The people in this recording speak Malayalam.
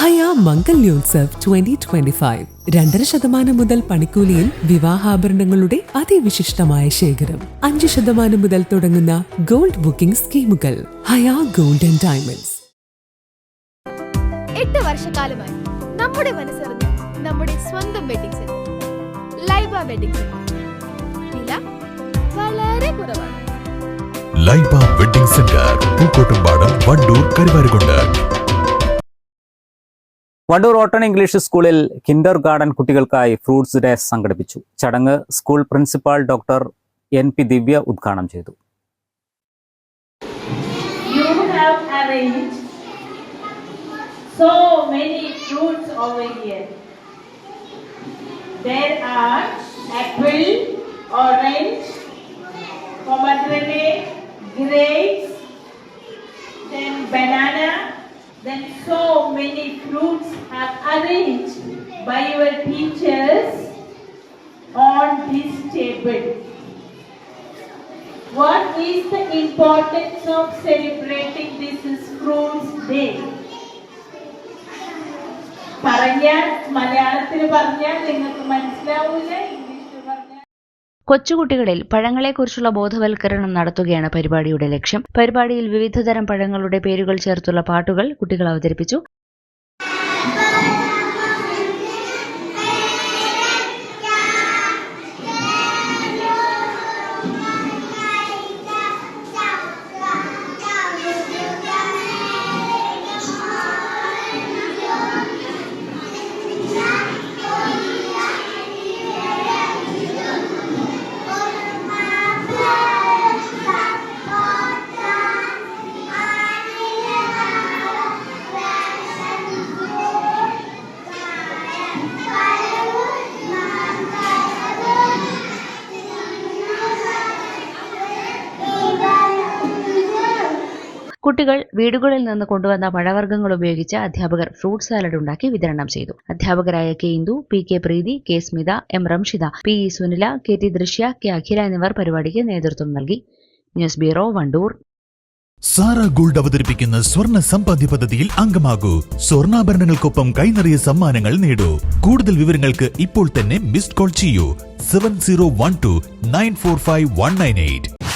ഹയ മംഗല്യോത്സവ് ട്വന്റി ട്വന്റി ഫൈവ് രണ്ടര ശതമാനം മുതൽ പണിക്കൂലിയിൽ വിവാഹാഭരണങ്ങളുടെ അതിവിശിഷ്ടമായ ശേഖരം. അഞ്ച് ശതമാനം മുതൽ തുടങ്ങുന്ന ഗോൾഡ് ബുക്കിംഗ് സ്കീമുകൾ. ഹയാ ഗോൾഡൻ ആൻഡ് ഡയമണ്ട്സ്. എട്ട് വർഷക്കാലമായി നമ്മുടെ മനസ്സറിഞ്ഞ് നമ്മുടെ സ്വന്തം wedding centre Laiba wedding centre വില വളരെ കുറവാണ്. Laiba wedding centre Pookkottumpadam Wandoor Karuvarakundu. Wandoor ഓട്ടൺ ഇംഗ്ലീഷ് സ്കൂളിൽ കിൻഡർ ഗാർഡൻ കുട്ടികൾക്കായി ഫ്രൂട്ട്സ് ഡേ സംഘടിപ്പിച്ചു. ചടങ്ങ് school principal doctor N P Divya ഉദ്ഘാടനം ചെയ്തു. Pomegranate, grapes, then banana, then so many fruits are arranged by your teachers on this table. What is the importance of celebrating this is Fruits Day? പറഞ്ഞാൽ മലയാളത്തിൽ പറഞ്ഞാൽ നിങ്ങൾക്ക് മനസ്സിലാവൂല ഇംഗ്ലീഷിൽ പറഞ്ഞാൽ കൊച്ചുകുട്ടികളിൽ പഴങ്ങളെക്കുറിച്ചുള്ള ബോധവൽക്കരണം നടത്തുകയാണ് പരിപാടിയുടെ ലക്ഷ്യം. പരിപാടിയിൽ വിവിധതരം പഴങ്ങളുടെ പേരുകൾ ചേർത്തുള്ള പാട്ടുകൾ കുട്ടികൾ അവതരിപ്പിച്ചു. കുട്ടികൾ വീടുകളിൽ നിന്ന് കൊണ്ടുവന്ന പഴവർഗങ്ങൾ ഉപയോഗിച്ച് അധ്യാപകർ ഫ്രൂട്ട് സാലഡ് ഉണ്ടാക്കി വിതരണം ചെയ്തു. അധ്യാപകരായ K Indu P K Preethi K Smitha M Ramshitha P E Sunila K T Drishya K Akhila എന്നിവർ പരിപാടിക്ക് നേതൃത്വം നൽകി. News bureau Wandoor. Sara gold അവതരിപ്പിക്കുന്ന സ്വർണ സമ്പാദ്യ പദ്ധതിയിൽ അംഗമാകൂ. സ്വർണാഭരണങ്ങൾക്കൊപ്പം കൈനിറിയ സമ്മാനങ്ങൾ നേടൂ. കൂടുതൽ വിവരങ്ങൾക്ക് ഇപ്പോൾ തന്നെ മിസ്ഡ് കോൾ ചെയ്യൂ. Seven zero one two nine four five one nine eight.